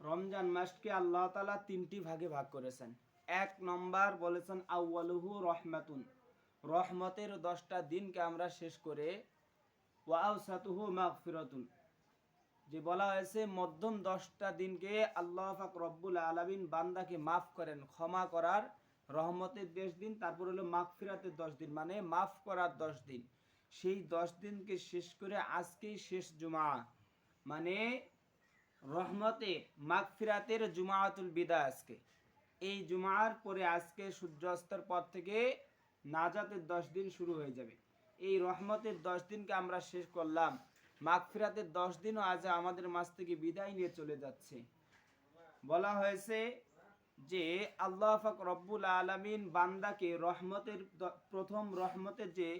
রমজান মাসকে আল্লাহ তালা তিনটি ভাগে ভাগ করেছেন। এক নম্বর বলেছেন আউ্বালুহু রহমাতুন। রহমতের দশটা দিনকে আমরা শেষ করে ওয়াউসাতুহু মাগফিরাতুন। যে বলা হয়েছে, মধ্যম দশটা দিনকে আল্লাহ পাক রব্বুল আলামিন বান্দাকে মাফ করেন, ক্ষমা করার রহমতের দশ দিন, তারপর হলো মাগফিরাতের দশ দিন মানে মাফ করার দশ দিন। সেই দশ দিনকে শেষ করে আজকেই শেষ জুমা মানে রহমতে মাগফিরাতের জুমাতুল বিদা আজকে। এই জুমার পরে আজকে সূর্যাস্তের পর থেকে নাজাতের দশ দিন শুরু হয়ে যাবে। এই রহমতের দশ দিনকে আমরা শেষ করলাম। মাগফিরাতের দশ দিনও আজ আমাদের মাছ থেকে বিদায় নিয়ে চলে যাচ্ছে। বলা হয়েছে যে, আল্লাহ পাক রব্বুল আলামিন বান্দাকে রহমতের প্রথম রহমতের যে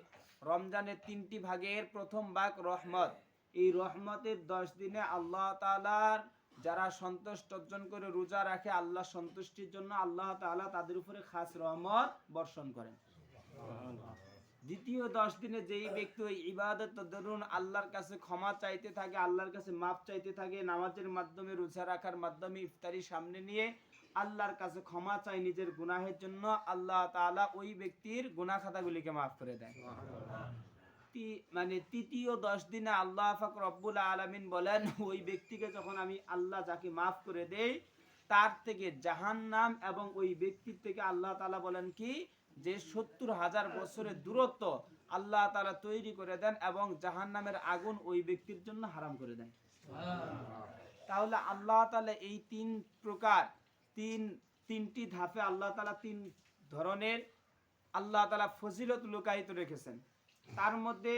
রমজানের তিনটি ভাগের প্রথম ভাগ রহমত এই রহমতের দশ দিনে আল্লাহ তাআলার যারা সন্তুষ্ট অর্জন করে রোজা রাখে, আল্লাহ সন্তুষ্টির জন্য আল্লাহ তাআলা তাদের উপরে খাস রহমত বর্ষণ করেন। দ্বিতীয় দশ দিনে যেই ব্যক্তি ওই ইবাদত ধরুন আল্লাহর কাছে ক্ষমা চাইতে থাকে, আল্লাহর কাছে মাপ চাইতে থাকে, নামাজের মাধ্যমে রোজা রাখার মাধ্যমে ইফতারি সামনে নিয়ে আল্লাহর কাছে ক্ষমা চাই নিজের গুনাহের জন্য, আল্লাহ তাআলা ওই ব্যক্তির গুনাহ খাতাগুলিকে মাফ করে দেয়। মানে তৃতীয় দশ দিনে আল্লাহ ফাক রব্বুল আলামিন বলেন, ওই ব্যক্তিকে যখন আমি আল্লাহ যাকে মাফ করে দেই, তার থেকে জাহান্নাম এবং ওই ব্যক্তির থেকে আল্লাহ তাআলা বলেন কি, যে সত্তর হাজার বছরের দূরত্ব আল্লাহ তাআলা তৈরি করে দেন এবং জাহান্নামের আগুন ওই ব্যক্তির জন্য হারাম করে দেন তাহলে আল্লাহ তাআলা এই তিন প্রকার, তিন, তিনটি ধাপে আল্লাহ তালা তিন ধরনের আল্লাহ তালা ফজিলত লুকায়িত রেখেছেন। তার মধ্যে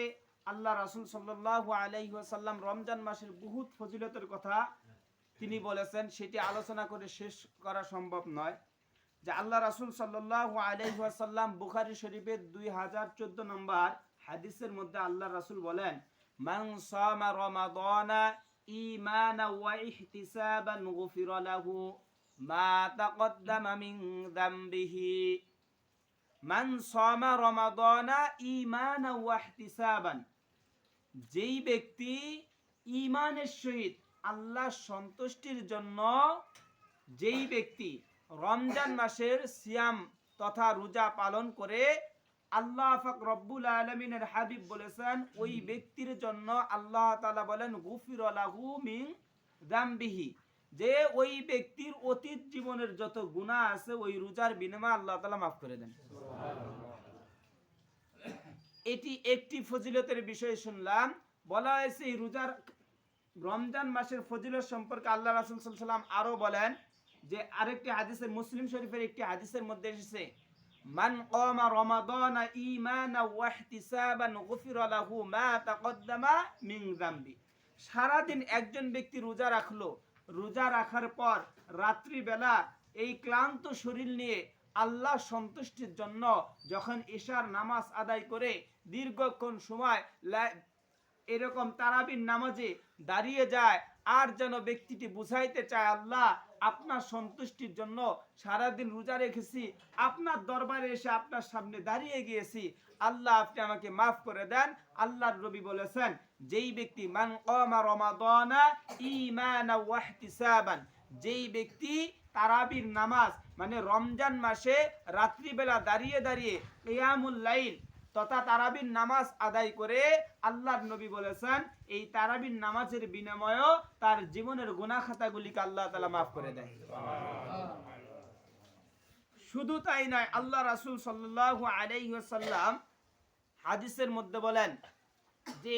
আল্লাহ রাসূল সাল্লাল্লাহু আলাইহি ওয়াসাল্লাম রমজান মাসের বহুত ফজিলতের কথা তিনি বলেছেন, সেটি আলোচনা করে শেষ করা সম্ভব নয় যে আল্লাহ রাসূল সাল্লাল্লাহু আলাইহি ওয়াসাল্লাম বুখারী শরীফের দুই হাজার চোদ্দ নম্বর হাদিসের মধ্যে আল্লাহ রাসুল বলেন, মান মা তাকদ্দামা মিন যামবিহি মান সামা রমাদানা ঈমানা ওয়া ইহতিসাবান। যেই ব্যক্তি ইমানের সহিত আল্লাহ সন্তুষ্টির জন্য যেই ব্যক্তি রমজান মাসের সিয়াম তথা রোজা পালন করে আল্লাহ ফাক রব্বুল আলমিনের হাবিব বলেছেন, ওই ব্যক্তির জন্য আল্লাহ তাআলা বলেন, গুফির মিন দামবিহি। যে ওই ব্যক্তির অতীত জীবনের যত গুনাহ আছে, ওই রোজার বিনিময়ে আল্লাহ তাআলা মাফ করে দেন। এটি একটি ফজিলতের বিষয় শুনলাম। বলা হয়েছে, এই রোজার রমজান মাসের ফজিলত সম্পর্কে আল্লাহ রাসুল সাল্লাম আরও বলেন যে, আরেকটি হাদিসের মুসলিম শরীফের একটি হাদিসের মধ্যে এসেছে, মান কামা রমাদানা ঈমানা ওয়া ইহতিসাবান গুফিরা লাহু মা তাকদ্দামা মিন যামবি। সারাদিন একজন ব্যক্তি রোজা রাখল রোজা রাখার পর রাত্রিবেলা এই ক্লান্ত শরীর নিয়ে আল্লাহ সন্তুষ্টির জন্য যখন ঈশার নামাজ আদায় করে দীর্ঘক্ষণ সময় এরকম তারাবির নামাজে দাঁড়িয়ে যায়, আর যেন ব্যক্তিটি বুঝাইতে চায়, আল্লাহ, আপনার সন্তুষ্টির জন্য সারাদিন রোজা রেখেছি, আপনার দরবারে এসে আপনার সামনে দাঁড়িয়ে গিয়েছি। আল্লাহ, আপনি আমাকে মাফ করে দেন। আল্লাহর রবি বলেছেন যেই ব্যক্তি, মান কামা রমাদানা ঈমানা ওয়া ইহতিসাবান যেই ব্যক্তি তারাবির নামাজ মানে রমজান মাসে রাত্রিবেলা দাঁড়িয়ে দাঁড়িয়ে কিয়ামুল লাইল তথা তারাবির নামাজ আদায় করে আল্লাহর নবী বলেছেন, এই তারাবির নামাজের বিনিময়েও তার জীবনের গুনাহ খাতাগুলিকে আল্লাহ তালা মাফ করে দেয়। শুধু তাই নয়, আল্লাহ রাসুল সাল্লাহ আলাইহি ওয়াসাল্লাম হাদিসের মধ্যে বলেন যে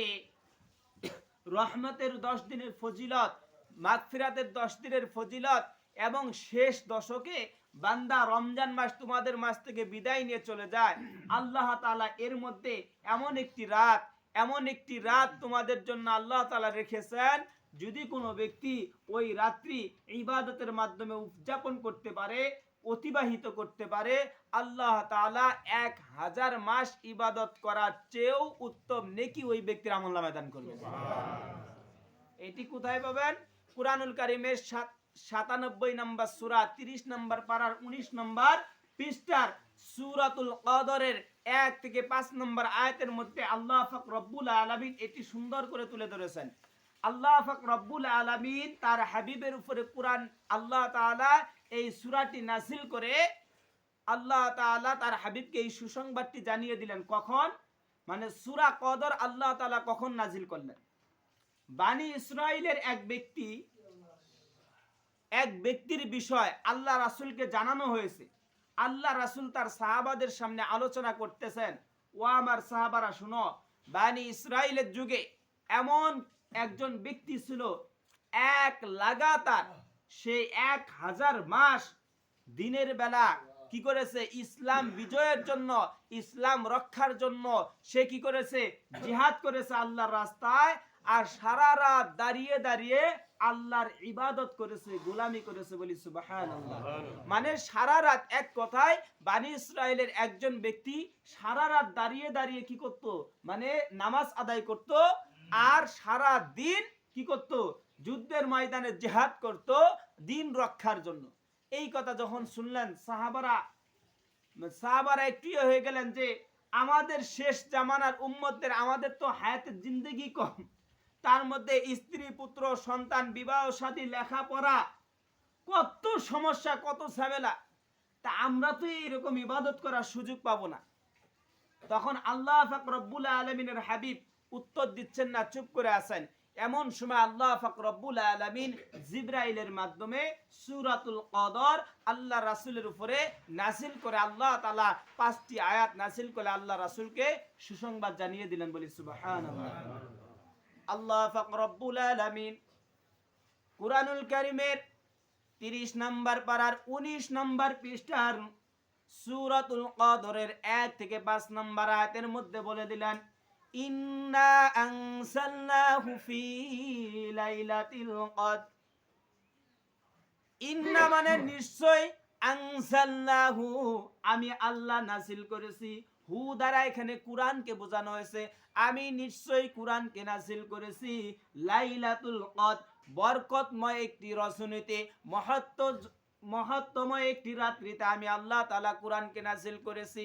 রহমতের দশ দিনের ফজিলত, মাগফিরাতের দশ দিনের ফজিলত, এবং শেষ দশকে বান্দা রমজান মাস তোমাদের মাস থেকে বিদায় নিয়ে চলে যায়। আল্লাহ তালা এর মধ্যে এমন একটি রাত, এমন একটি রাত তোমাদের জন্য আল্লাহ তালা রেখেছেন, যদি কোনো ব্যক্তি ওই রাত্রি ইবাদতের মাধ্যমে উদযাপন করতে পারে অতিবাহিত করতে পারে আল্লাহ তাআলা এক হাজার মাস ইবাদত করার চেয়েও উত্তম নেকি ওই ব্যক্তির আমল নামায় দান করবে এটি কোথায় পাবেন? কুরআনুল কারিমের সাত সাতানব্বই নম্বর সুরা তিরিশ নম্বর পাড়ার উনিশ নম্বর পৃষ্ঠার সুরাতুল কদরের এক থেকে পাঁচ নম্বর আয়াতের মধ্যে আল্লাহ ফাক রব্বুল আলামিন এটি সুন্দর করে তুলে ধরেছেন। আল্লাহ ফাক রব্বুল আলামিন তার হাবিবের উপরে কোরআন আল্লাহ তাআলা এই সূরাটি নাজিল করে আল্লাহ তাআলা তার হাবিবকে এই সুসংবাদটি জানিয়ে দিলেন। কখন? মানে সূরা কদর আল্লাহ তাআলা কখন নাজিল করলেন? বানি ইসরাইলের এক ব্যক্তি, এক ব্যক্তির বিষয় আল্লাহ রাসূলকে জানানো হয়েছে। আল্লাহ রাসূল তার সাহাবাদের সামনে আলোচনা করতেছেন, ও আমার সাহাবারা, শুনো, বানি ইসরাইলের যুগে এমন একজন ব্যক্তি ছিল, এক লাগাতার সে এক হাজার মাস দিনের বেলা কি করেছে? ইসলাম বিজয়ের জন্য ইসলাম রক্ষার জন্য সে কি করেছে? জিহাদ করেছে আল্লাহর রাস্তায় আর সারা রাত দাঁড়িয়ে দাঁড়িয়ে আল্লাহর ইবাদত করেছে গোলামি করেছে বলি সুবহানাল্লাহ। মানে সারা রাত এক কথায় বানি ইসরায়েলের একজন ব্যক্তি সারা রাত দাঁড়িয়ে দাঁড়িয়ে কি করত? মানে নামাজ আদায় করত আর সারা দিন কি করত? যুদ্ধের ময়দানে জেহাদ করত দিন রক্ষার জন্য। এই কথা যখন শুনলেন, সাহাবারা সাহাবারা একটু হয়ে গেলেন যে, আমাদের শেষ জামানার উম্মতদের, আমাদের তো হায়াতের জিন্দগি কম। তার মধ্যে স্ত্রী, পুত্র, সন্তান, বিবাহ, সাথী, লেখাপড়া, কত সমস্যা, কত ঝামেলা। তা আমরা তো এইরকম ইবাদত করার সুযোগ পাবো না। তখন আল্লাহ ফাক রব্বুল আলমিনের হাবিব উত্তর দিচ্ছেন না, চুপ করে আছেন। এমন সময় আল্লাহ ফাক রব্বুল আলমিন জিব্রাইলের মাধ্যমে সুরাতুল কদর আল্লাহ রাসুলের উপরে নাসিল করে আল্লাহ তালা পাঁচটি আয়াত নাসিল করে আল্লাহ রাসুলকে সুসংবাদ জানিয়ে দিলেন বলি সুবাহান আল্লাহ ফাক রব্বুল আলমিন কুরআনুল কারিমের তিরিশ নম্বর পাড়ার উনিশ নম্বর পৃষ্ঠার সুরাতুল কদরের এক থেকে পাঁচ নম্বর আয়াতের মধ্যে বলে দিলেন ইন্না আনসালনাহু ফি লাইলাতিল কদর ইন্না মানে নিশ্চয় আনসালনাহু আমি আল্লাহ নাজিল করেছি। হু দ্বারা এখানে কোরআনকে বোঝানো হয়েছে। আমি নিশ্চয়ই কোরআনকে নাজিল করেছি। লাইলাতুল কদ বরকতময় একটি রজনীতে মহত্ব, মহত্বময় একটি রাত্রিতে আমি আল্লাহ তাআলা কোরআনকে নাজিল করেছি।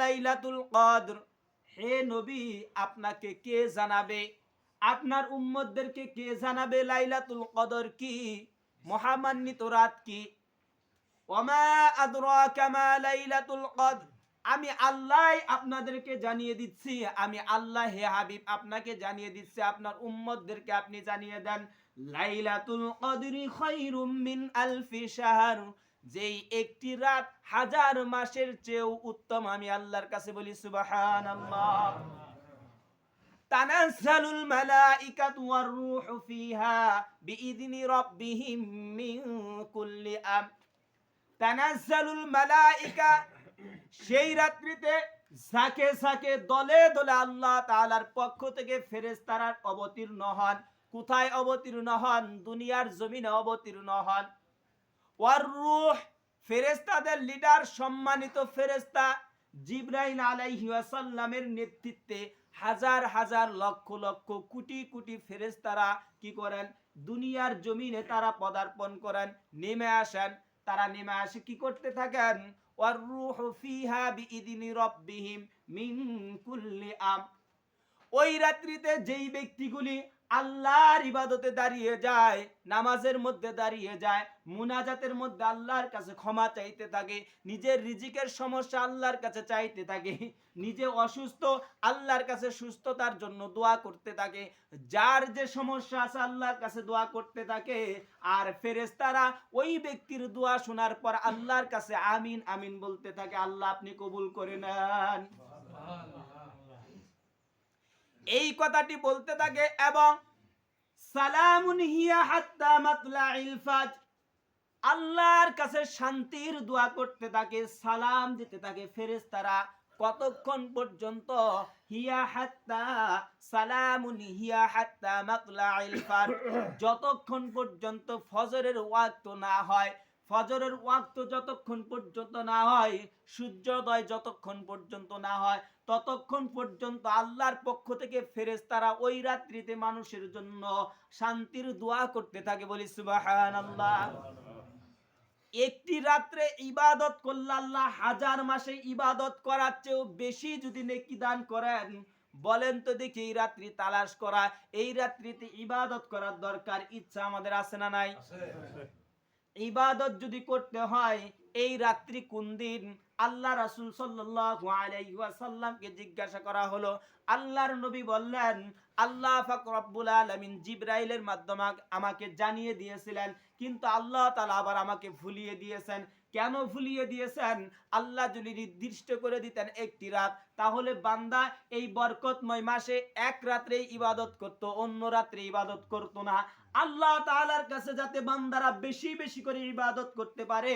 লাইলাতুল কদর? হে নবী, আপনাকে কে জানাবে? আপনার উম্মতদেরকে কে জানাবে লাইলাতুল কদর কি? মহামান্বিত রাত কি? ওয়ামা আদরাকা মা লাইলাতুল কদর? আমি আল্লাহ আপনাদেরকে জানিয়ে দিচ্ছি। আমি আল্লাহ হে হাবিব, আপনাকে জানিয়ে দিচ্ছি। আপনার উম্মতদেরকে আপনি জানিয়ে দেন, লাইলাতুল কদরি খায়রুম মিন আলফি শাহর যেই একটি রাত হাজার মাসের চেয়েও উত্তম, আমি আল্লাহর কাছে বলি মালাইকা সেই রাত্রিতে ঝাঁকে ঝাঁকে দলে দলে আল্লাহ তাআলার পক্ষ থেকে ফেরেশতারা অবতীর্ণ হন। কোথায় অবতীর্ণ হন? দুনিয়ার জমিনে অবতীর্ণ হন। ওয়ার রূহ, ফেরেশতাদের লিডার সম্মানিত ফেরেশতা জিব্রাইল আলাইহি ওয়াসাল্লামের নেতৃত্বে হাজার হাজার লক্ষ লক্ষ কোটি কোটি ফেরেশতারা কি করেন? দুনিয়ার জমিনে তারা পদার্পণ করেন, নেমে আসেন। তারা নেমে আসে কি করতে থাকেন? রূহু ফিহা বিইذনি রাব্বিহিম মিন কুল্লি আম ওই রাত্রিতে যেই ব্যক্তিগুলি আল্লাহর ইবাদতে দাঁড়িয়ে যায়, নামাজের মধ্যে দাঁড়িয়ে যায়, মুনাজাতের মধ্যে আল্লাহর কাছে ক্ষমা চাইতে থাকে, নিজের রিজিকের সমস্যা আল্লাহর কাছে চাইতে থাকে, নিজে অসুস্থ আল্লাহর কাছে সুস্থতার জন্য দোয়া করতে থাকে, যার যে সমস্যা আছে আল্লাহর কাছে দোয়া করতে থাকে, আর ফেরেস্তারা ওই ব্যক্তির দোয়া শোনার পর আল্লাহর কাছে আমিন আমিন বলতে থাকে, আল্লাহ আপনি কবুল করে নেন। এই কথাটি বলতে থাকে এবং সালামুন হিয়া হাত্তা মাতলাইল ফাজ। আল্লাহর কাছে শান্তির দোয়া করতে থাকে, সালাম দিতে থাকে ফেরেশতারা। কতক্ষণ পর্যন্ত হিয়া হাত্তা, সালামুন হিয়া হাত্তা মাতলাইল ফাজ? যতক্ষণ পর্যন্ত ফজরের ওয়াক্ত না হয়, ফজরের ওয়াক্ত যতক্ষণ পর্যন্ত না হয়, সূর্যোদয় যতক্ষণ পর্যন্ত না হয় ততক্ষণ পর্যন্ত আল্লাহর পক্ষ থেকে ফেরেশতারা ওই রাত্রিতে মানুষের জন্য শান্তির দোয়া করতে থাকে বলি সুবহানাল্লাহ। একটি রাত্রে ইবাদত করলে আল্লাহ হাজার মাসে ইবাদত করার চেয়েও বেশি যদি নেকি দান করেন বলেন তো দেখি এই রাত্রি তালাশ করা এই রাত্রিতে ইবাদত করার দরকার ইচ্ছা আমাদের আছে না নাই? ইবাদত যদি করতে হয় এই রাত্রি কোন দিন আল্লাহ রাসূল ওয়াসাল্লামকে জিজ্ঞাসা করা হলো, আল্লাহর নবী বললেন, আল্লাহ পাক রব্বুল আলামিন জিবরাইলের মাধ্যমে আমাকে জানিয়ে দিয়েছিলেন, কিন্তু আল্লাহ তালা আবার আমাকে ভুলিয়ে দিয়েছেন। কেন ভুলিয়ে দিয়েছেন? আল্লাহ যদি নির্দিষ্ট করে দিতেন একটি রাত, তাহলে বান্দা এই বরকতময় মাসে এক রাত্রে ইবাদত করত, অন্য রাত্রে ইবাদত করত না। আল্লাহ তাআলার কাছে যাতে বান্দারা বেশি বেশি করে ইবাদত করতে পারে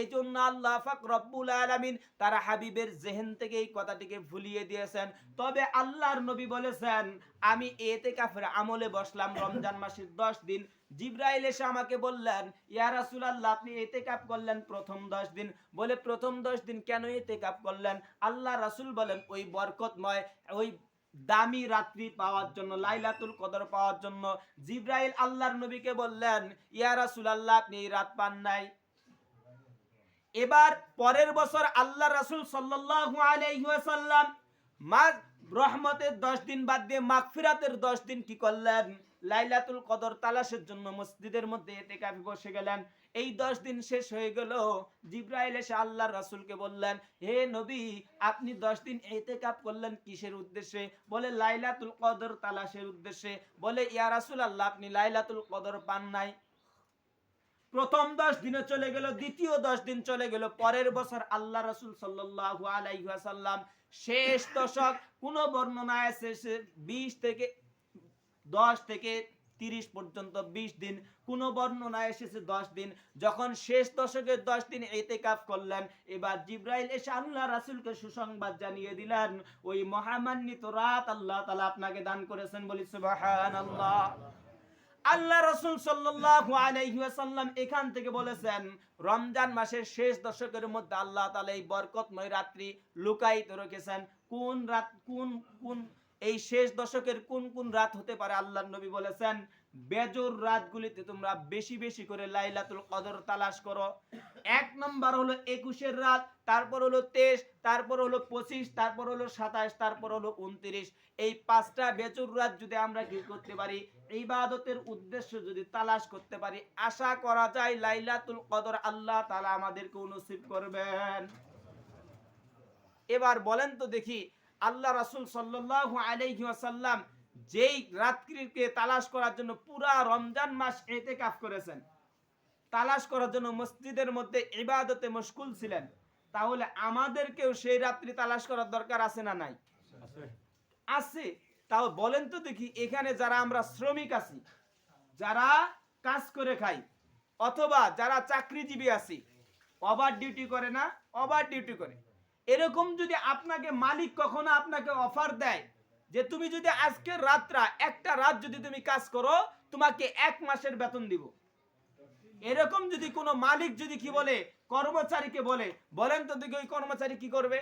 এই জন্য আল্লাহ পাক রব্বুল আলামিন তার হাবিবের জেহেন থেকে এই কথাটিকে ভুলিয়ে দিয়েছেন। তবে আল্লাহর নবী বলেছেন, আমি এতে কাফের আমলে বসলাম রমজান মাসের দশ দিন। জিব্রাইল এসে আমাকে বললেন, ইয়া রাসূলুল্লাহ, আপনি এতে কাপ করলেন প্রথম দশ দিন। বলে, প্রথম দশ দিন কেন এতে কাপ করলেন? আল্লাহ রাসূল বলেন, ওই বরকতময়, ওই দামি রাত্রি পাওয়ার জন্য, লাইলাতুল কদর পাওয়ার জন্য জিব্রাইল আল্লাহর নবীকে বললেন, ইয়া রাসূলুল্লাহ, আপনি এই রাত পান নাই। এবার পরের বছর আল্লাহ রাসূল সাল্লাল্লাহু আলাইহি ওয়াসাল্লাম মা রহমতের 10 দিন বাদ দিয়ে মাগফিরাতের 10 দিন কি করলেন? লাইলাতুল কদর তালাশের জন্য মসজিদের মধ্যে এতেকাফে বসে গেলেন। এই 10 দিন শেষ হয়ে গেল। জিব্রাইল এসে আল্লাহর রাসূলকে বললেন, হে নবী, আপনি 10 দিন এতেকাফ করলেন কিসের উদ্দেশ্যে? বলে, লাইলাতুল কদর তালাশের উদ্দেশ্যে। বলে, ইয়া রাসূলুল্লাহ, আপনি লাইলাতুল কদর পান নাই। প্রথম দশ দিনে চলে গেল, দ্বিতীয় দশ দিন চলে গেল। পরের বছর আল্লাহ রসুল সাল্লাল্লাহু আলাইহি ওয়াসাল্লাম শেষ দশক, কোন বর্ণনায় এসেছে বিশ থেকে দশ থেকে তিরিশ পর্যন্ত বিশ দিন। কোন বর্ণনায় এসেছে দশ দিন। যখন শেষ দশকের দশ দিন এতেকাফ করলেন, এবার জিব্রাইল এসে আল্লাহ রাসুলকে সুসংবাদ জানিয়ে দিলেন, ওই মহামান্বিত রাত আল্লাহ তালা আপনাকে দান করেছেন বলি সুবাহান আল্লাহ আল্লাহ রসুল আলাইহি এখান থেকে বলেছেন, রমজান মাসের শেষ দশকের মধ্যে আল্লাহ তাআলা এই বরকতময় রাত্রি লুকায়িত রেখেছেন। কোন রাত, কোন কোন এই শেষ দশকের কোন কোন রাত হতে পারে আল্লাহ নবী বলেছেন? বেজর রাতগুলিতে তোমরা বেশি বেশি করে লাইলাতুল কদর তালাশ করো। এক নম্বর হলো একুশের রাত, তারপর হলো তেইশ, তারপর হলো পঁচিশ, তারপর হলো সাতাশ, তারপর হলো উনত্রিশ। এই পাঁচটা বেচুর রাত যদি আমরা কি করতে পারি, ইবাদতের উদ্দেশ্য যদি তালাশ করতে পারি, আশা করা যায় লাইলাতুল কদর আল্লাহ তালা আমাদেরকে নসিব করবেন। এবার বলেন তো দেখি আল্লাহ রাসূল সাল্লাল্লাহু আলাইহি ওয়াসাল্লাম যেই রাত্রিকে তালাশ করার জন্য পুরা রমজান মাস এতেকাফ করেছেন। তালাশ করার জন্য মসজিদের মধ্যে ইবাদতে মশগুল ছিলেন। তাহলে আমাদেরকেও সেই রাত্রি তালাশ করার দরকার আছে না নাই? আছে। তাও বলেন তো দেখি, এখানে যারা আমরা শ্রমিক আছি, যারা কাজ করে খাই, অথবা যারা চাকরিজীবী আছি, ওভার ডিউটি করে না? ওভার ডিউটি করে। এরকম যদি আপনাকে মালিক কখনো আপনাকে অফার দেয় যে তুমি যদি আজকের রাতটা একটা রাত যদি তুমি কাজ করো তোমাকে এক মাসের বেতন দিব। এরকম যদি কোনো মালিক যদি কি বলে কর্মচারীকে বলে বলেন তো দেখি ওই কর্মচারী কি করবে?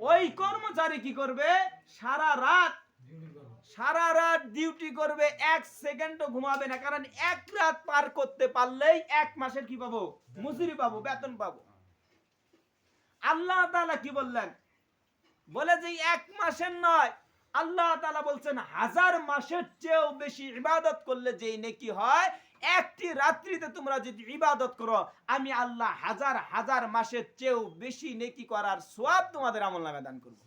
ওই কর্মচারী কি করবে? সারা রাত সারা রাত ডিউটি করবে এক সেকেন্ডও ঘুমাবে না। কারণ এক রাত পার করতে পারলেই এক মাসের কি পাবো? মজুরি পাবো বেতন পাবো। আল্লাহ তাআলা কি বললেন? বলে যে এক মাসের নয়। আল্লাহ তাআলা বলছেন হাজার মাসের চেয়েও বেশি ইবাদত করলে যেই নেকি হয় একটি রাত্রিতে তোমরা যদি ইবাদত করো আমি আল্লাহ হাজার হাজার মাসের চেয়েও বেশি নেকি করার সোয়াব তোমাদের আমল নামে দান করব।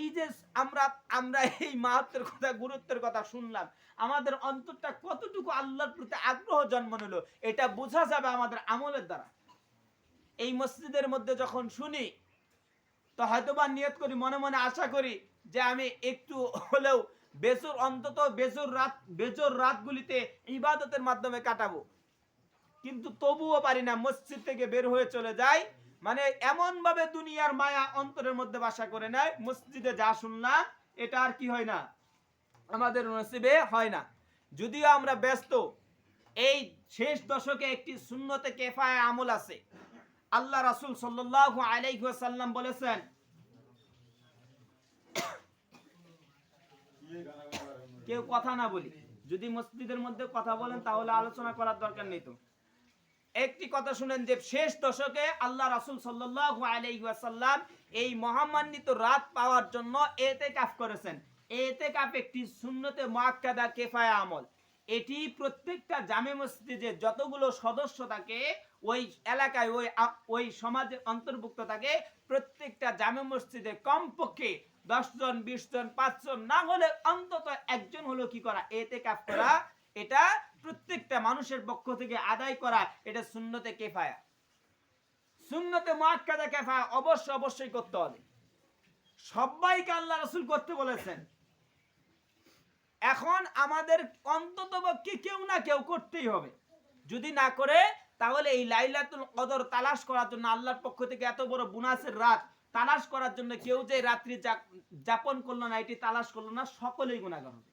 এই যে আমরা আমরা এই মাহাত্মের কথা গুরুত্বের কথা শুনলাম আমাদের অন্তরটা কতটুকু আল্লাহর প্রতি আগ্রহ জন্ম নিল এটা বোঝা যাবে আমাদের আমলের দ্বারা। এই মসজিদের মধ্যে যখন শুনি, তো হয়তোবা নিয়ত করি, মনে মনে আশা করি যে আমি একটু হলেও বেজর অন্তত বেজর রাত বেজর রাতগুলিতে ইবাদতের মাধ্যমে কাটাবো। কিন্তু তবুও পারি না, মসজিদ থেকে বের হয়ে চলে যাই। মানে এমন ভাবে দুনিয়ার মায়া অন্তরের মধ্যে বাসা করে নেয়, মসজিদে যা শুনলাম, এটা আর কি হয় না? আমাদের নসিবে হয় না। যদিও আমরা ব্যস্ত, এই শেষ দশকে একটি শূন্যতে কেফায় আমল আছে। আল্লাহ রাসূল সাল্লাল্লাহু আলাইহি বলেছেন, কেউ কথা না বলি, যদি মসজিদের মধ্যে কথা বলেন তাহলে আলোচনা করার দরকার নেই তো। একটি কথা শুনেন যে শেষ দশকে আল্লাহ রাসূল সাল্লাল্লাহু আলাইহি ওয়াসাল্লাম এই মহামান্বিত রাত পাওয়ার জন্য এতেকাফ করেছেন। এতেকাফ একটি সুন্নতে মুআক্কাদা কেফায়া আমল। এটি প্রত্যেকটা জামে মসজিদে যতগুলো সদস্য থাকে, ওই এলাকায়, ওই ওই সমাজের অন্তর্ভুক্ত থাকে, প্রত্যেকটা জামে মসজিদে কমপক্ষে দশ জন বিশ জন পাঁচজন, না হলে অন্তত একজন হলো কি করা? এতে কাপ করা। এটা প্রত্যেকটা মানুষের পক্ষ থেকে আদায় করা। এটা শূন্যতে কেফায়া। শূন্যতে মুআক্কাদা কেফায়া অবশ্য অবশ্যই করতে হবে। সবাইকে আল্লাহ রসুল করতে বলেছেন। এখন আমাদের অন্তত পক্ষে কেউ না কেউ করতেই হবে। যদি না করে, তাহলে এই লাইলাতুল কদর তালাশ করার জন্য, আল্লাহর পক্ষ থেকে এত বড় বুনাসের রাত তালাশ করার জন্য কেউ যে রাত্রি যাপন করল না, এটি তালাশ করল না, সকলেই গুণাগার হবে।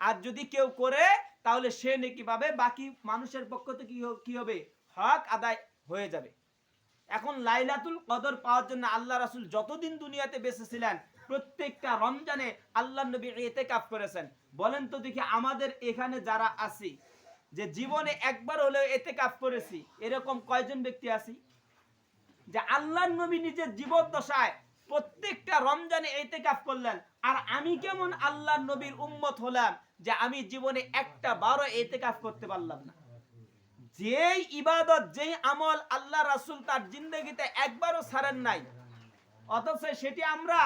আর যদি কেউ করে, তাহলে সে নাকি পাবে, বাকি মানুষের পক্ষ থেকে কি হবে? হক আদায় হয়ে যাবে। এখন লাইলাতুল কদর পাওয়ার জন্য আল্লাহ রাসূল যতদিন দুনিয়াতে বেঁচে ছিলেন প্রত্যেকটা রমজানে আল্লাহ নবী ইতেকাফ করেছেন। বলেন তো দেখি আমাদের এখানে যারা আছি, যে জীবনে একবার হলেও ইতেকাফ করেছি, এরকম কয়জন ব্যক্তি আছি? যে আল্লাহ নবী নিজের জীবদ্দশায় প্রত্যেকটা রমজানে ইতেকাফ করলেন, আর আমি কেমন আল্লাহ নবীর উম্মত হলাম যে আমি জীবনে একটা বারো ইতেকাফ করতে পারলাম না। যেই ইবাদত, যেই আমল আল্লাহ রাসূল তার জিন্দগিতে একবারও ছাড়েন নাই, অথচ সেটি আমরা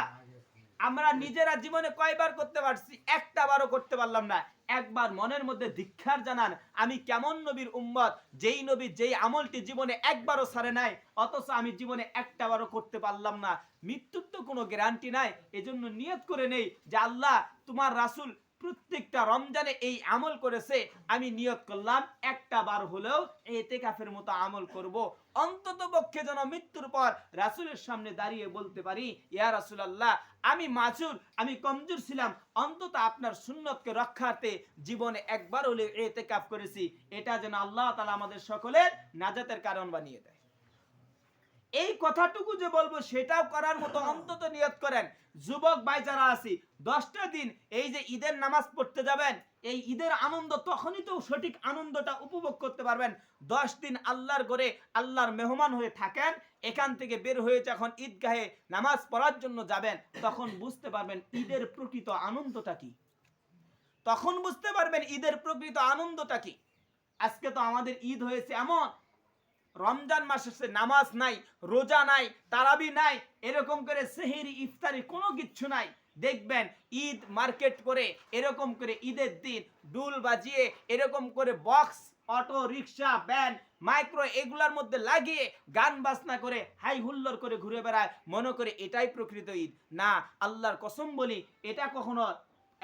আমরা নিজেরা জীবনে কয়বার করতে পারছি? একটা বারও করতে পারলাম না। একবার মনের মধ্যে ধিক্ষার জানান, আমি কেমন নবীর উম্মত? যেই নবী যেই আমলটি জীবনে একবারও সারে নাই, অথচ আমি জীবনে একটা বারও করতে পারলাম না। মৃত্যুর তো কোনো গ্যারান্টি নাই। এজন্য নিয়ত করে নেই যে আল্লাহ, তোমার রাসূল প্রত্যেকটা রমজানে এই আমল করেছে, আমি নিয়ত করলাম, একটা বার হলেও এতে কাফের মতো আমল করব। অন্তত পক্ষে যেন মৃত্যুর পর রাসূলের সামনে দাঁড়িয়ে বলতে পারি, ইয়া রাসূলুল্লাহ, আমি মাসুর আমি কমজোর ছিলাম, অন্তত আপনার সুন্নতকে রক্ষার্থে জীবনে একবার হলে এতে কাফ করেছি। এটা যেন আল্লাহ তালা আমাদের সকলের নাজাতের কারণ বানিয়ে দেয়। এই কথাটুকু যে বলব, সেটাও করার মতো অন্তত নিয়ত করেন। যুবক ভাই যারা আছি, দশটা দিন এই যে ঈদের নামাজ পড়তে যাবেন, এই ঈদের আনন্দ তখনই তো সঠিক আনন্দটা উপভোগ করতে পারবেন। দশ দিন আল্লাহর ঘরে আল্লাহর মেহমান হয়ে থাকেন, এখান থেকে বের হয়ে যখন ঈদগাহে নামাজ পড়ার জন্য যাবেন, তখন বুঝতে পারবেন ঈদের প্রকৃত আনন্দটা কি। তখন বুঝতে পারবেন ঈদের প্রকৃত আনন্দটা কি। আজকে তো আমাদের ঈদ হয়েছে এমন রমজান মাসে সে নামাজ নাই, রোজা নাই, তারাবি নাই, এরকম করে সেহেরি, ইফতারি কোনো কিচ্ছু নাই। দেখবেন ঈদ মার্কেট করে এরকম করে ঈদের দিন ডুল বাজিয়ে এরকম করে box, auto, rickshaw, van, micro এগুলার মধ্যে লাগিয়ে গান বাজনা করে হাই হুল্লোর করে ঘুরে বেড়ায়। মনে করে এটাই প্রকৃত ঈদ। না, আল্লাহর কসম বলি, এটা কখনো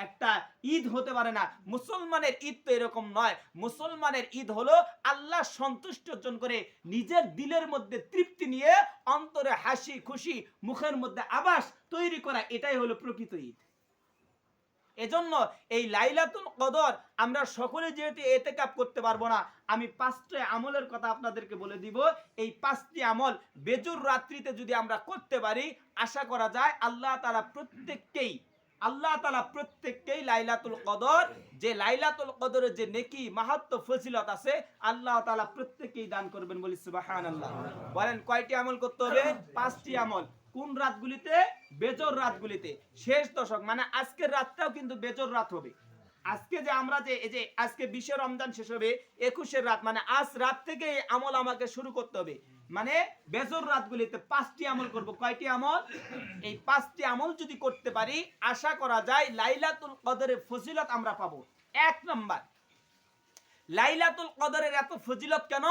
একটা ঈদ হতে পারে না। মুসলমানের ঈদ তো এরকম নয়। মুসলমানের ঈদ হলো আল্লাহ সন্তুষ্ট অর্জন করে নিজের দিলের মধ্যে তৃপ্তি নিয়ে অন্তরে হাসি, খুশি, মুখের মধ্যে আবাস তৈরি করা, এটাই হলো প্রকৃত ঈদ। এজন্য এই লাইলাতুল কদর আমরা সকলে যেহেতু এতে কাপ করতে পারব না, আমি পাঁচটা আমলের কথা আপনাদেরকে বলে দিব। এই পাঁচটি আমল বেজুর রাত্রিতে যদি আমরা করতে পারি, আশা করা যায় আল্লাহ তারা প্রত্যেককেই আল্লাহ তালা প্রত্যেককেই লাইলাতুল কদর, যে লাইলাতুল কদরের যে নেকি, মাহাত্ম, ফজিলত আছে, আল্লাহ তালা প্রত্যেককেই দান করবেন বলি সুবাহান আল্লাহ বলেন, কয়টি আমল করতে হবে? পাঁচটি আমল। কোন রাতগুলিতে? বেজর রাতগুলিতে। শেষ দশক মানে আজকের রাতটাও কিন্তু বেজর রাত হবে। আজকে যে আমরা যে, এই যে আজকে বিশে রমজান শেষ হবে একুশের রাত মানে আজ রাত থেকে আমল আমাকে শুরু করতে হবে। মানে বেজর রাতগুলিতে পাঁচটি আমল করব। কয়টি আমল? এই পাঁচটি আমল যদি করতে পারি, আশা করা যায় লাইলাতুল কদরের ফজিলত আমরা পাবো। এক নম্বর, লাইলাতুল কদরের এত ফজিলত কেন?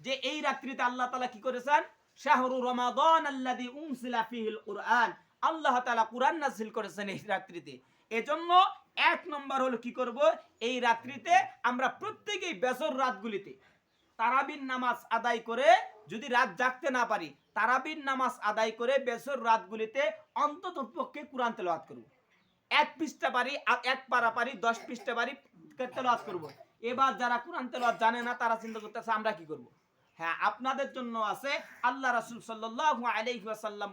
যে এই রাত্রিতে আল্লাহ তাআলা কি করেছেন? শাহরু রমাদান আল্লাযী উনসিলা ফীহিল কুরআন। আল্লাহ তাআলা কুরআন নাযিল করেছেন এই রাত্রিতে। এজন্য এক নম্বর হলো কি করব? এই রাত্রিতে আমরা প্রত্যেকেই বেজর রাতগুলিতে তারাবির নামাজ আদায় করে যদি রাত জাগতে না পারি, তারাবির নামাজ আদায় করে বেসর রাতগুলিতে অন্তত পক্ষে কোরআন তেলাওয়াত করব। এক পৃষ্ঠা পারি এক পারা পারি, দশ পৃষ্ঠা পারি তেলাওয়াত করব। এবার যারা কোরআন তেলাওয়াত জানে না, তারা চিন্তা করতেছে, আমরা কি করব? হ্যাঁ আপনাদের জন্য আছে, আল্লাহ রাসূল সাল্লাল্লাহু আলাইহি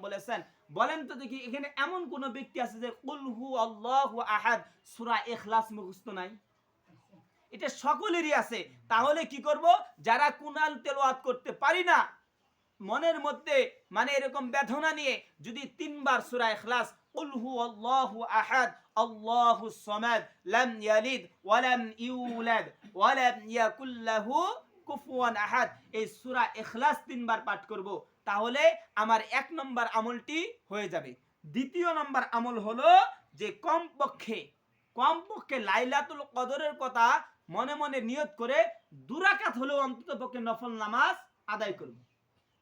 বলেছেন বলেন তো দেখি, এখানে এমন কোন ব্যক্তি আছে যে কুল হু আল্লাহু আহাদ, সূরা ইখলাস মুখস্থ নাই? এটা সকলেরই আছে। তাহলে কি করব? যারা কুনাল তেলাওয়াত করতে পারি না, মনের মধ্যে মানে এরকম বেদনা নিয়ে যদি তিনবার সূরা ইখলাস, কুল হুয়াল্লাহু আহাদ আল্লাহুস সামাদ, লাম ইয়ালিদ ওয়া লাম ইউলাদ ওয়া লাম ইয়াকুল লাহু কুফুয়ান আহাদ, এই সুরা এখলাস তিনবার পাঠ করব। তাহলে আমার এক নম্বর আমলটি হয়ে যাবে। দ্বিতীয় নম্বর আমল হলো যে কমপক্ষে কমপক্ষে লাইলাতুল কদরের কথা মনে মনে নিয়ত করে দুরাকাত হলেও অন্তত পক্ষে নফল নামাজ আদায় করব।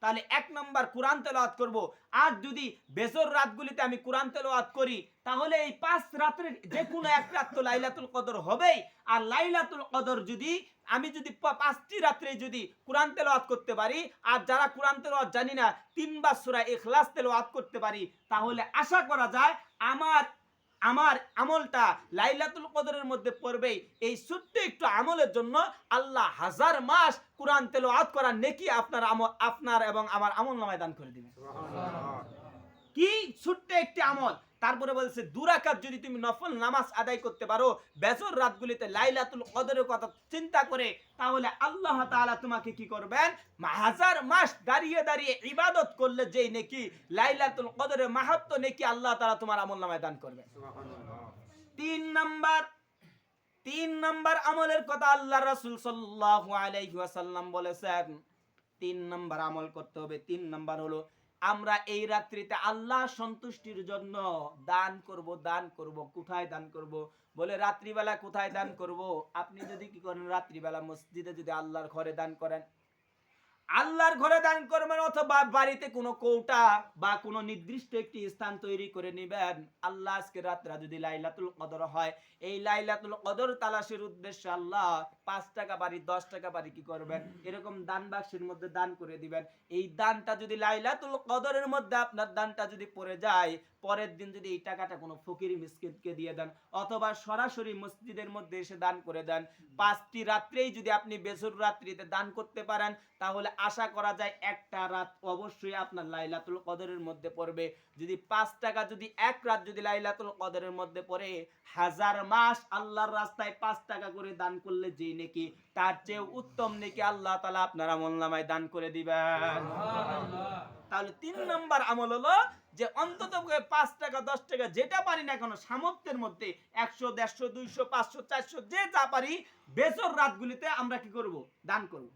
তাহলে এক নম্বর কোরআন তেলাওয়াত করব। আর যদি বেজর রাতগুলিতে আমি কোরআন তেলাওয়াত করি, তাহলে এই পাঁচ রাত্রের যে কোনো এক রাত তো লাইলাতুল কদর হবেই। আর লাইলাতুল কদর যদি, আমি যদি পাঁচটি রাত্রে যদি কোরআন তেলাওয়াত করতে পারি, আর যারা কোরআন তেলাওয়াত জানি না, তিনবার সূরা ইখলাস তেলাওয়াত করতে পারি, তাহলে আশা করা যায় আমার আমার আমলটা লাইলাতুল কদরের মধ্যে পড়বে এই ছোট্ট একটু আমলের জন্য আল্লাহ হাজার মাস কোরআন তেল তেলাওয়াত করার নেকি আপনার আমল আপনার এবং আমার আমল নামায় দান করে দিবেন। কি? ছোট্ট একটি আমল। তারপরে বলছে দুরাকাত যদি তুমি নফল নামাজ আদায় করতে পারো বেজর রাতগুলিতে লাইলাতুল কদরের কথা চিন্তা করে তাহলে আল্লাহ তাআলা তোমাকে কি করবেন? হাজার মাস দাঁড়িয়ে দাঁড়িয়ে ইবাদত করলে যেই নেকি লাইলাতুল কদরের মাহাত্ম নেকি আল্লাহ তাআলা তোমার আমল নামায় দান করবেন। তিন নাম্বার তিন নাম্বার আমলের কথা আল্লাহ রাসূল সাল্লাল্লাহু আলাইহি ওয়াসাল্লাম বলেছেন। তিন নাম্বার আমল করতে হবে তিন নাম্বার হলো আমরা এই রাত্রিতে আল্লাহ সন্তুষ্টির জন্য দান করব দান করব। কোথায় দান করব? বলে রাত্রিবেলা কোথায় দান করব? আপনি যদি কি করেন, রাত্রিবেলা মসজিদে যদি আল্লাহর ঘরে দান করেন। আল্লাহর ঘরে দান করবেন অথবা বাড়িতে কোনো কৌটা বা কোনো নির্দিষ্ট একটি স্থান তৈরি করে নেবেন। আল্লাহ আজকে রাত্রা যদি লাইলাতুল কদর হয়, এই লাইলাতুল কদর তালাশের উদ্দেশ্যে আল্লাহ পাঁচ টাকা বাড়ি, দশ টাকা বাড়ি কি করবেন? এরকম দান বাক্সের মধ্যে দান করে দিবেন। এই দানটা যদি লাইলাতুল কদরের মধ্যে আপনার দানটা যদি পড়ে যায়, পরের দিন যদি এই টাকাটা কোনো ফকির মিসকিনকে দিয়ে দেন, অথবা সরাসরি মসজিদের মধ্যে এসে দান করে দেন, পাঁচটি রাত্রেই যদি আপনি বেসর রাত্রিতে দান করতে পারেন, তাহলে আশা করা যায় একটা রাত অবশ্যই আপনার লাইলাতুল কদরের মধ্যে পড়বে। যদি পাঁচ টাকা যদি এক রাত যদি লাইলাতুল কদরের মধ্যে পড়ে, হাজার মাস আল্লাহর রাস্তায় পাঁচ টাকা করে দান করলে যেই নাকি? তার চেয়ে উত্তম নেকি আল্লাহ তালা আপনার আমল নামায় দান করে দিবেন। তাহলে তিন নম্বর আমল হলো যে অন্তত পাঁচ টাকা দশ টাকা যেটা পারি না কেন সামর্থ্যের মধ্যে একশো দেড়শো দুইশো পাঁচশো চারশো যে যা পারি বেচর রাতগুলিতে আমরা কি করব? দান করব।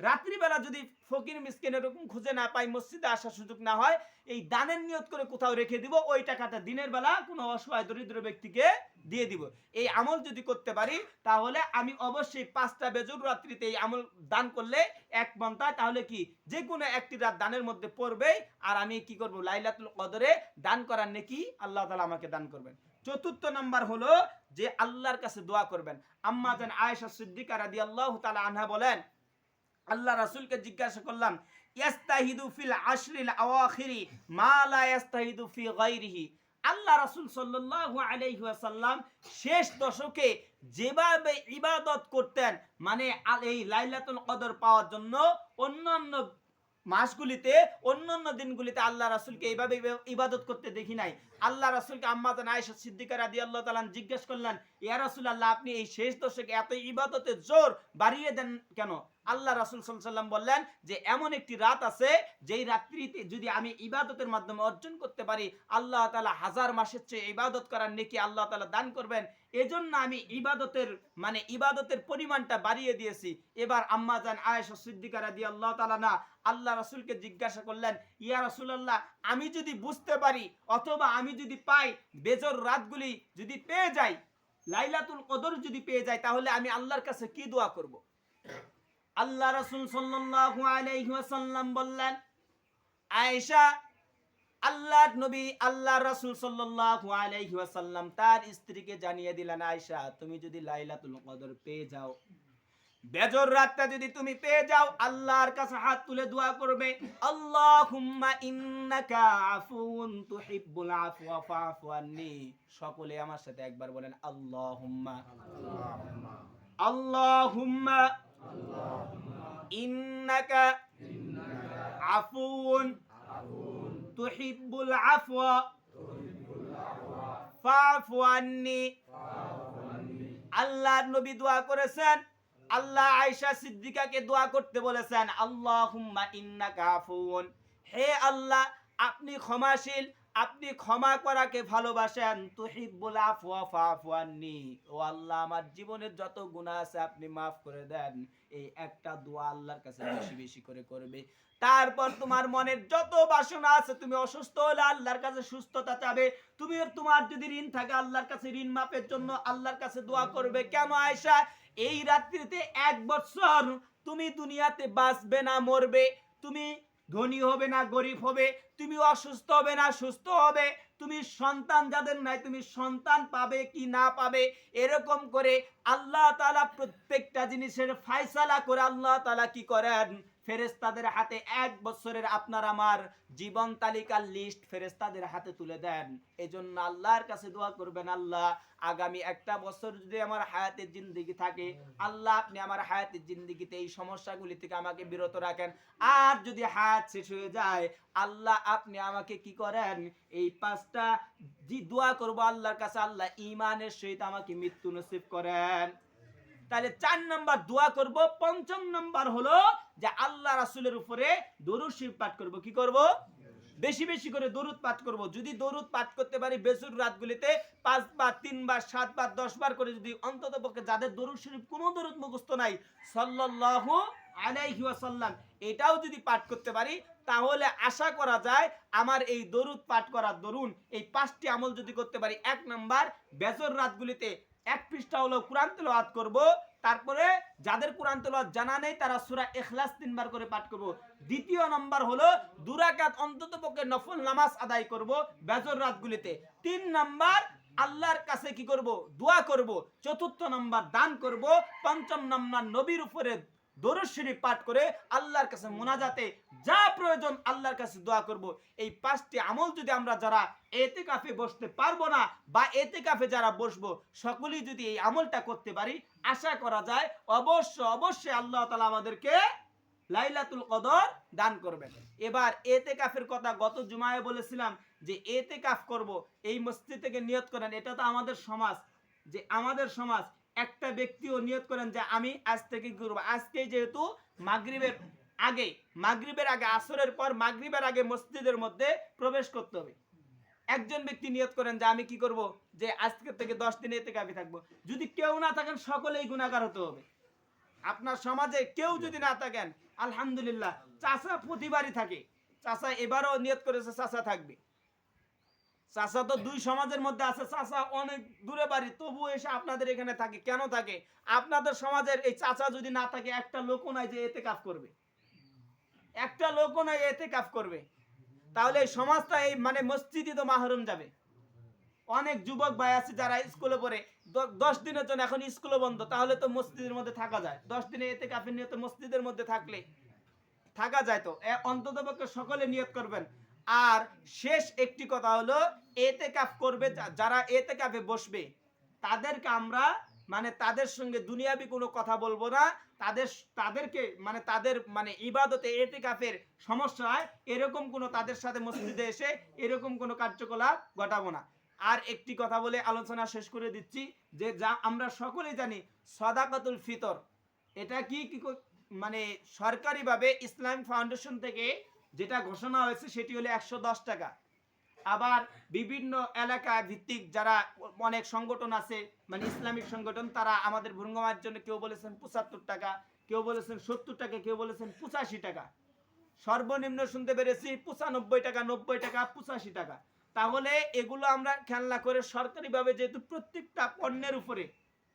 রাত্রিবেলা যদি ফকির মিসকিন এরকম খুঁজে না পাই মসজিদে আসার সুযোগ না হয়, এই দানের নিয়ত করে কোথাও রেখে দিব, ওই টাকাটা দিনের বেলা কোনো অসহায় দরিদ্র ব্যক্তিকে দিয়ে দিব। এই আমল যদি করতে পারি, তাহলে আমি অবশ্যই পাঁচটা বেজর রাত্রিতে এই আমল দান করলে এক মন্তা তাহলে কি যে কোনো একটি রাত দানের মধ্যে পড়বেই, আর আমি কি করব? লাইলাতুল কদরে দান করার নেকি আল্লাহ তালা আমাকে দান করবেন। চতুর্থ নাম্বার হলো যে আল্লাহর কাছে দোয়া করবেন। আম্মা জান আয়েশা সিদ্দিকা রাদি আল্লাহ তালা আনহা বলেন আল্লাহ রাসুলকে জিজ্ঞাসা করলাম, ইয়াস্তাহিদু ফিল আশরিল আওয়াখিরি, মা লা ইয়াস্তাহিদু ফি গায়রিহি? আল্লাহ রাসুল সাল্লাল্লাহু আলাইহি ওয়াসাল্লাম শেষ দশকে যেভাবে ইবাদত করতেন মানে এই লাইলাতুল কদর পাওয়ার জন্য অন্যান্য মাসগুলিতে, অন্যান্য দিনগুলিতে আল্লাহ রাসূলকে এইভাবে ইবাদত করতে দেখি নাই। আল্লাহ রাসূলকে আম্মাজান আয়েশা সিদ্দিকা রাদিয়াল্লাহু তাআলা জিজ্ঞেস করলেন, ইয়া রাসূলুল্লাহ, আপনি এই শেষ দশকে এত ইবাদতের জোর বাড়িয়ে দেন কেন? আল্লাহ রাসূল ওয়াসাল্লাম বললেন যে, এমন একটি রাত আছে, যেই রাত্রিতে যদি আমি ইবাদতের মাধ্যমে অর্জন করতে পারি, আল্লাহ তালা হাজার মাসের চেয়ে ইবাদত করার নেকি আল্লাহ তালা দান করবেন। এজন্য আমি ইবাদতের মানে ইবাদতের পরিমাণটা বাড়িয়ে দিয়েছি। এবার আম্মাজান আয়েশা সিদ্দিকা রাদিয়াল্লাহু তাআলা না আল্লাহ রাসূলকে জিজ্ঞাসা করলেন, ইয়া রাসূলুল্লাহ, আমি যদি বুঝতে পারি অথবা আমি যদি পাই বেজর রাতগুলি যদি পেয়ে যাই, লাইলাতুল কদর যদি পেয়ে যাই, তাহলে আমি আল্লাহর কাছে কি দোয়া করব? আল্লাহ রাসূল ওয়াসাল্লাম বললেন, আয়েশা আল্লাহ নবী আল্লাহ রাসূল আলাইহি তার স্ত্রীকে জানিয়ে দিলেন, আয়েশা, তুমি যদি লাইলাতুল কদর পেয়ে যাও বেজর রাতটা যদি তুমি পেয়ে যাও আল্লাহর কাছে হাত তুলে দোয়া করবে আল্লাহুম্মা ইন্নাকা আফুন তুহিব্বুল আফওয়া ফাফু আন্নি। সকলে আমার সাথে একবার বলেন আল্লাহুম্মা। আল্লাহুম্মা। ইন্নাকা আফুন তুহিব্বুল আফওয়া ফাফু আন্নি। আল্লাহ নবী দোয়া করেছেন আল্লাহ আয়েশা সিদ্দিকাকে দোয়া করতে বলেছেন, আল্লাহুম্মা ইন্নাকা আফুন হে আল্লাহ, আপনি ক্ষমাশীল, আপনি ক্ষমা করাকে ভালোবাসেন। তুহিব্বুল আফওয়া ফাফু আন্নি। ও আল্লাহ, আমার জীবনের যত গুনাহ আছে আপনি মাফ করে দেন। এই একটা দোয়া আল্লাহর কাছে বেশি বেশি করে করবে। তারপর তোমার মনের যত বাসনা আছে, তুমি অসুস্থ হলে আল্লাহর কাছে সুস্থতা চাবে। তুমি তোমার যদি ঋণ থাকে, আল্লাহর কাছে ঋণ মাপের জন্য আল্লাহর কাছে দোয়া করবে। কেন আয়সা এই রাত্রিতে এক বছর তুমি দুনিয়াতে বাঁচবে না, মরবে। তুমি ধনী হবে না, গরিব হবে। তুমি অসুস্থ হবে না, সুস্থ হবে। তুমি সন্তান যাদের নাই, তুমি সন্তান পাবে কি না পাবে? এরকম করে আল্লাহ তালা প্রত্যেকটা জিনিসের ফায়সালা করে আল্লাহ তালা কি করেন? ফেরেস্তাদের হাতে এক বছরের আপনার আমার জীবন তালিকার লিস্ট ফেরেস্তাদের হাতে তুলে দেন। এজন্য আল্লাহর কাছে দোয়া করবেন, আল্লাহ, আগামী একটা বছর যদি আমার হায়াতের জিন্দিগি থাকে, আল্লাহ, আপনি আমার হায়াতের জিন্দিগিতে এই সমস্যাগুলি থেকে আমাকে বিরত রাখেন। আর যদি হায়াত শেষ হয়ে যায়, আল্লাহ, আপনি আমাকে কি করেন? এই পাঁচটা দোয়া করব আল্লাহর কাছে, আল্লাহ ইমানের সহিত আমাকে মৃত্যু নসিব করেন। তাহলে চার নাম্বার দোয়া করব, পঞ্চম নাম্বার হলো যে আল্লাহ রাসুলের উপরে দরুদ শরীফ পাঠ করব, কি করব? বেশি বেশি করে দরুদ পাঠ করব। যদি দরুদ পাঠ করতে পারি বেসুর রাতগুলিতে পাঁচবার, তিনবার, সাতবার, দশবার করে যদি অন্তত পক্ষে যাদের দরুদ শরীফ কোনো দরুদ মুখস্থ নাই, সাল্লাল্লাহু আলাইহি ওয়াসাল্লাম, এটাও যদি পাঠ করতে পারি, তাহলে আশা করা যায় আমার এই দরুদ পাঠ করার দরুন, এই পাঁচটি আমল যদি করতে পারি, এক নাম্বার বেজর রাতগুলিতে এক পৃষ্ঠা হলো কোরআন তেলাওয়াত করব, তারপরে যাদের কোরআন তেলাওয়াত জানা নেই তারা সূরা ইখলাস তিনবার করে পাঠ করব। দ্বিতীয় নাম্বার হলো দুরাকাত অন্তত পক্ষে নফল নামাজ আদায় করব বেজর রাতগুলিতে। তিন নাম্বার, আল্লাহর কাছে কি করব? দোয়া করব। চতুর্থ নাম্বার, দান করব। পঞ্চম নাম্বার, নবীর উপরে দরুদ শরীফ পাঠ করে আল্লাহর কাছে মোনাজাতে যা প্রয়োজন আল্লাহর কাছে দোয়া করব। এই পাঁচটি আমল যদি আমরা যারা এতে কাফে বসতে পারব না বা এতে কাফে যারা বসবো, সকলেই যদি এই আমলটা করতে পারি, আশা করা যায় অবশ্য, অবশ্যই আল্লাহ তালা আমাদেরকে লাইলাতুল কদর দান করবেন। এবার এতে কাফের কথা গত জুমায় বলেছিলাম যে এতে কাফ করব। এই মসজিদ থেকে নিয়ত করেন, এটা তো আমাদের সমাজ। যে আমাদের সমাজ একটা ব্যক্তিও নিয়ত করেন যে আমি আজ থেকে করব? আজকে যেহেতু মাগরিবের আগে মাগরিবের আগে, আসরের পর মাগরিবের আগে মসজিদের মধ্যে প্রবেশ করতে হবে। একজন ব্যক্তি নিয়ত করেন যে আমি কি করব? যে আজকে থেকে দশ দিনে এতে কাফি থাকব। যদি কেউ না থাকেন, সকলেই গুণাগার হতে হবে। আপনার সমাজে কেউ যদি না থাকেন, আলহামদুলিল্লাহ চাষা প্রতিবারই থাকে। চাষা এবারও নিয়ত করেছে চাষা থাকবে। চাষা তো দুই সমাজের মধ্যে আছে। চাষা অনেক দূরে বাড়ি তবু এসে আপনাদের এখানে থাকে। কেন থাকে? আপনাদের সমাজের এই চাচা যদি না থাকে একটা লোকও নাই যে এতে কাজ করবে। একটা লোকও নাই এতে কাজ করবে। তাহলে এই সমাজটা এই মানে মসজিদই তো মাহরুম যাবে। অনেক যুবক ভাই আছে যারা স্কুলে পড়ে। দশ দিনের জন্য এখন স্কুলও বন্ধ তাহলে তো মসজিদের মধ্যে থাকা যায়। দশ দিনে এতে কাফের নিয়ত মসজিদের মধ্যে থাকলে থাকা যায় তো। অন্তত পক্ষে সকলে নিয়ত করবেন। আর শেষ একটি কথা হলো এতে কাফ করবে যারা এতে কাফে বসবে, তাদেরকে আমরা মানে তাদের সঙ্গে দুনিয়াবি কোনো কথা বলব না। তাদের তাদেরকে মানে তাদের মানে ইবাদতে এতে কাফের সমস্যা হয় এরকম কোনো তাদের সাথে মসজিদে এসে এরকম কোনো কার্যকলাপ ঘটাবো না। আর একটি কথা বলে আলোচনা শেষ করে দিচ্ছি যে যা আমরা সকলেই জানি সদাকাতুল ফিতর, এটা কি কি মানে সরকারিভাবে ইসলাম ফাউন্ডেশন থেকে যেটা ঘোষণা হয়েছে সেটি হলো একশো দশ টাকা। আবার বিভিন্ন এলাকা ভিত্তিক যারা অনেক সংগঠন আছে মানে ইসলামিক সংগঠন, তারা আমাদের ভ্রঙ্গমার জন্য কেউ বলেছেন পঁচাত্তর টাকা, কেউ বলেছেন সত্তর টাকা, কেউ বলেছেন পঁচাশি টাকা। সর্বনিম্ন শুনতে পেরেছি পঁচানব্বই টাকা, নব্বই টাকা, পঁচাশি টাকা। তাহলে এগুলো আমরা খেলনা করে সরকারিভাবে যেহেতু প্রত্যেকটা পণ্যের উপরে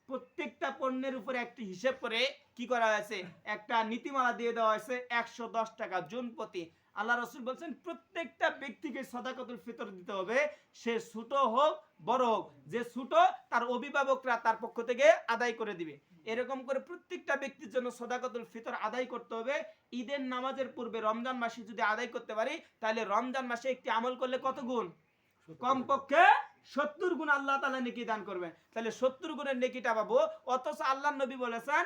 প্রত্যেকটা পণ্যের উপরে একটি হিসেব করে কি করা হয়েছে? একটা নীতিমালা দিয়ে দেওয়া হয়েছে একশো দশ টাকা জুন প্রতি। আল্লাহ রসুল বলছেন প্রত্যেকটা ব্যক্তিকে সদাকতুল ফিতর দিতে হবে। সে ছোট হোক বড় হোক যে ছোট তার অভিভাবকরা তার পক্ষ থেকে আদায় করে দিবে। এরকম করে প্রত্যেকটা ব্যক্তির জন্য সদাকতুল ফিতর আদায় করতে হবে। ঈদের নামাজের পূর্বে রমজান মাসে যদি আদায় করতে পারি তাহলে রমজান মাসে একটি আমল করলে কত গুণ? কমপক্ষে সত্তর গুণ আল্লাহ তালা নেকি দান করবেন। তাহলে সত্তর গুণের নেকিটা পাবো। অথচ আল্লাহ নবী বলেছেন,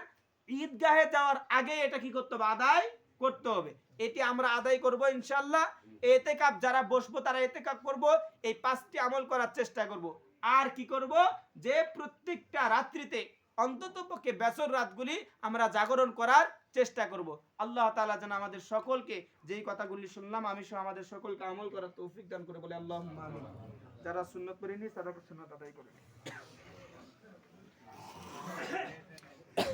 ঈদগাহে যাওয়ার আগে এটা কি করতে হবে? আদায় করতে হবে। এটি আমরা আদায় করব ইনশাল্লাহ এতে কাপ যারা বসবো, তারা এতে কাপ করব। এই পাঁচটি আমল করার চেষ্টা করব। আর কি করব? যে প্রত্যেকটা রাত্রিতে অন্তত পক্ষে বেসর রাতগুলি আমরা জাগরণ করার চেষ্টা করব। আল্লাহ তাআলা যেন আমাদের সকলকে, যেই কথাগুলি শুনলাম, আমি সহ আমাদের সকলকে আমল করার তৌফিক দান করে বলে আল্লাহ যারা সুন্নত করেনি তারা সুন্নত আদায় করে